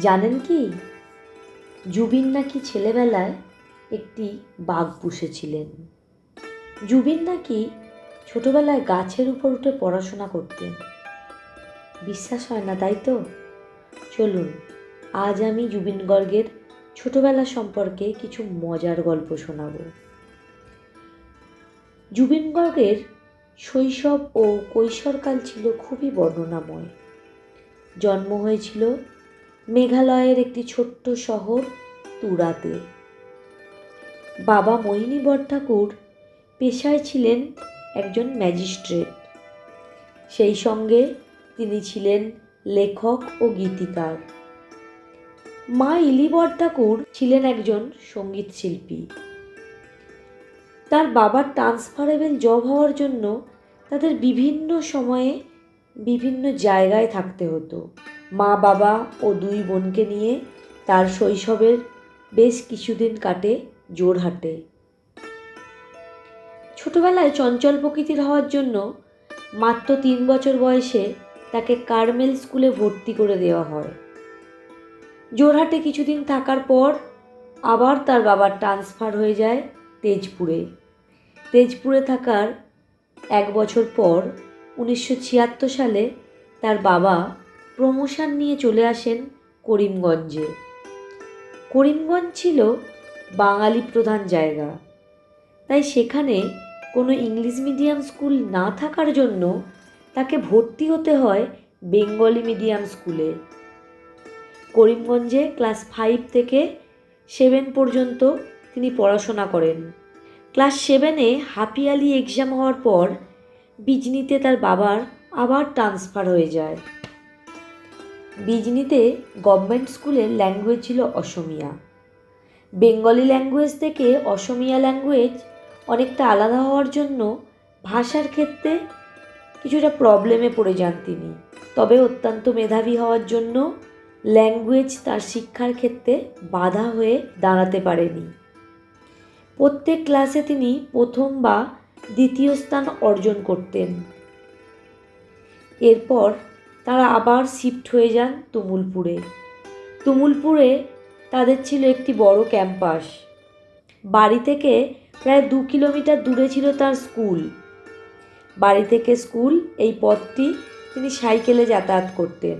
জানেন কি? জুবিন নাকি ছেলেবেলায় একটি বাঘ পুষেছিলেন। জুবিন নাকি ছোটবেলায় গাছের উপর উঠে পড়াশোনা করতেন। বিশ্বাস হয় না, তাই তো? চলুন, আজ আমি জুবিন গর্গের ছোটবেলা সম্পর্কে কিছু মজার গল্প শোনাব। জুবিন গর্গের শৈশব ও কৈশোরকাল ছিল খুবই বর্ণনাময়। জন্ম হয়েছিল মেঘালয়ের একটি ছোট্ট শহর তুরাতে। বাবা মোহিনী বরঠাকুর পেশায় ছিলেন একজন ম্যাজিস্ট্রেট। সেই সঙ্গে তিনি ছিলেন লেখক ও গীতিকার। মা ইলি বরঠাকুর ছিলেন একজন সংগীত শিল্পী। তার বাবার ট্রান্সফারেবল জব হওয়ার জন্য তাদের বিভিন্ন সময়ে বিভিন্ন জায়গায় থাকতে হতো। মা বাবা ও দুই বোনকে নিয়ে তার শৈশবের বেশ কিছুদিন কাটে জোরহাটে ছোটবেলায় চঞ্চল প্রকৃতির হওয়ার জন্য মাত্র তিন বছর বয়সে তাকে কার্মেল স্কুলে ভর্তি করে দেওয়া হয়। জোরহাটে কিছুদিন থাকার পর আবার তার বাবার ট্রান্সফার হয়ে যায় তেজপুরে। তেজপুরে থাকার এক বছর পর উনিশশো ছিয়াত্তর সালে তার বাবা প্রমোশন নিয়ে চলে আসেন করিমগঞ্জে। করিমগঞ্জ ছিল বাঙালি প্রধান জায়গা। তাই সেখানে কোনো ইংলিশ মিডিয়াম স্কুল না থাকার জন্য তাকে ভর্তি হতে হয় বেঙ্গলি মিডিয়াম স্কুলে। করিমগঞ্জে ক্লাস ফাইভ থেকে সেভেন পর্যন্ত তিনি পড়াশোনা করেন। ক্লাস সেভেনে হাফিয়ালি এক্সাম হওয়ার পর বিজনিতে তার বাবার আবার ট্রান্সফার হয়ে যায়। বিজনিতে গভর্নমেন্ট স্কুলের ল্যাঙ্গুয়েজ ছিল অসমিয়া। বেঙ্গলি ল্যাঙ্গুয়েজ থেকে অসমিয়া ল্যাঙ্গুয়েজ অনেকটা আলাদা হওয়ার জন্য ভাষার ক্ষেত্রে কিছুটা প্রবলেমে পড়ে যান তিনি। তবে অত্যন্ত মেধাবী হওয়ার জন্য ল্যাঙ্গুয়েজ তার শিক্ষার ক্ষেত্রে বাধা হয়ে দাঁড়াতে পারেনি। প্রত্যেক ক্লাসে তিনি প্রথম বা দ্বিতীয় স্থান অর্জন করতেন। এরপর তারা আবার শিফট হয়ে যান তুমুলপুরে। তুমুলপুরে তাদের ছিল একটি বড় ক্যাম্পাস। বাড়ি থেকে প্রায় দু কিলোমিটার দূরে ছিল তার স্কুল। বাড়ি থেকে স্কুল এই পথটি তিনি সাইকেলে যাতায়াত করতেন।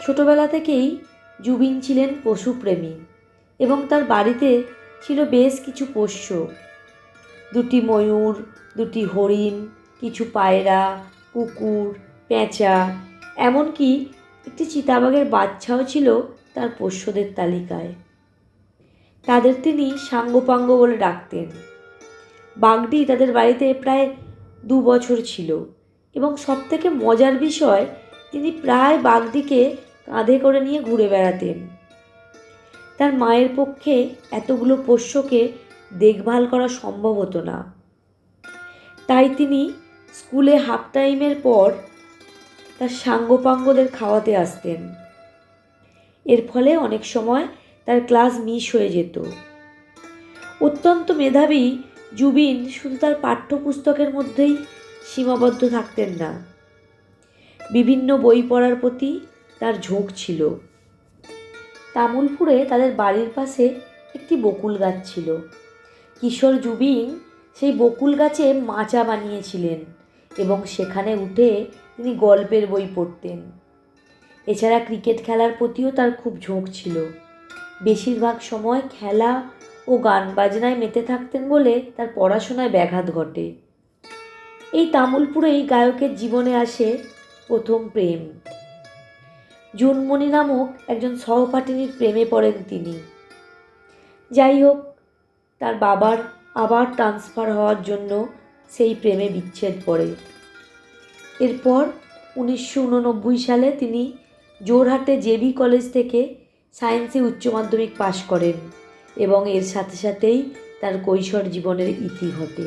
ছোটবেলা থেকেই জুবিন ছিলেন পশুপ্রেমী এবং তার বাড়িতে ছিল বেশ কিছু পোষ্য। দুটি ময়ূর, দুটি হরিণ, কিছু পায়রা, কুকুর, পেঁচা এমনকি একটি চিতাবাঘের বাচ্চাও ছিল তার পোষ্যদের তালিকায়। তাদের তিনি সাঙ্গপাঙ্গ বলে ডাকতেন। বাঘটি তাদের বাড়িতে প্রায় দু বছর ছিল এবং সবথেকে মজার বিষয়, তিনি প্রায় বাঘটিকে কাঁধে করে নিয়ে ঘুরে বেড়াতেন। তার মায়ের পক্ষে এতগুলো পোষ্যকে দেখভাল করা সম্ভব হতো না। তাই তিনি স্কুলে হাফ টাইমের পর তার সাঙ্গপাঙ্গদের খাওয়াতে আসতেন। এর ফলে অনেক সময় তার ক্লাস মিস হয়ে যেত। অত্যন্ত মেধাবী জুবিন শুধু তার পাঠ্যপুস্তকের মধ্যেই সীমাবদ্ধ থাকতেন না। বিভিন্ন বই পড়ার প্রতি তার ঝোঁক ছিল। তামুলপুরে তাদের বাড়ির পাশে একটি বকুল গাছ ছিল। কিশোর জুবিন সেই বকুল গাছে মাচা বানিয়েছিলেন। এবং সেখানে উঠে তিনি গল্পের বই পড়তেন। এছাড়া ক্রিকেট খেলার প্রতিও তার খুব ঝোঁক ছিল। বেশিরভাগ সময় খেলা ও গান বাজনায় মেতে থাকতেন বলে তার পড়াশোনায় ব্যাঘাত ঘটে। এই তামুলপুরেই গায়কের জীবনে আসে প্রথম প্রেম। জুনমণি নামক একজন সহপাঠিনীর প্রেমে পড়েন তিনি। যাই হোক, তার বাবার আবার ট্রান্সফার হওয়ার জন্য সেই প্রেমে বিচ্ছেদ পড়ে। এরপর উনিশশো উননব্বই সালে তিনি জোরহাটে জেবি কলেজ থেকে সায়েন্সে উচ্চ মাধ্যমিক পাশ করেন এবং এর সাথে সাথেই তার কৈশোর জীবনের ইতি ঘটে।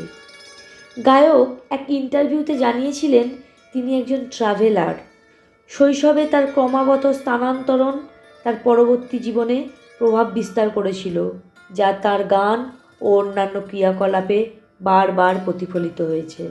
গায়ক এক ইন্টারভিউতে জানিয়েছিলেন, তিনি একজন ট্রাভেলার। শৈশবে তার ক্রমাগত স্থানান্তরণ তার পরবর্তী জীবনে প্রভাব বিস্তার করেছিল, যা তার গান ও অন্যান্য ক্রিয়াকলাপে বারবার প্রতিফলিত হয়েছে।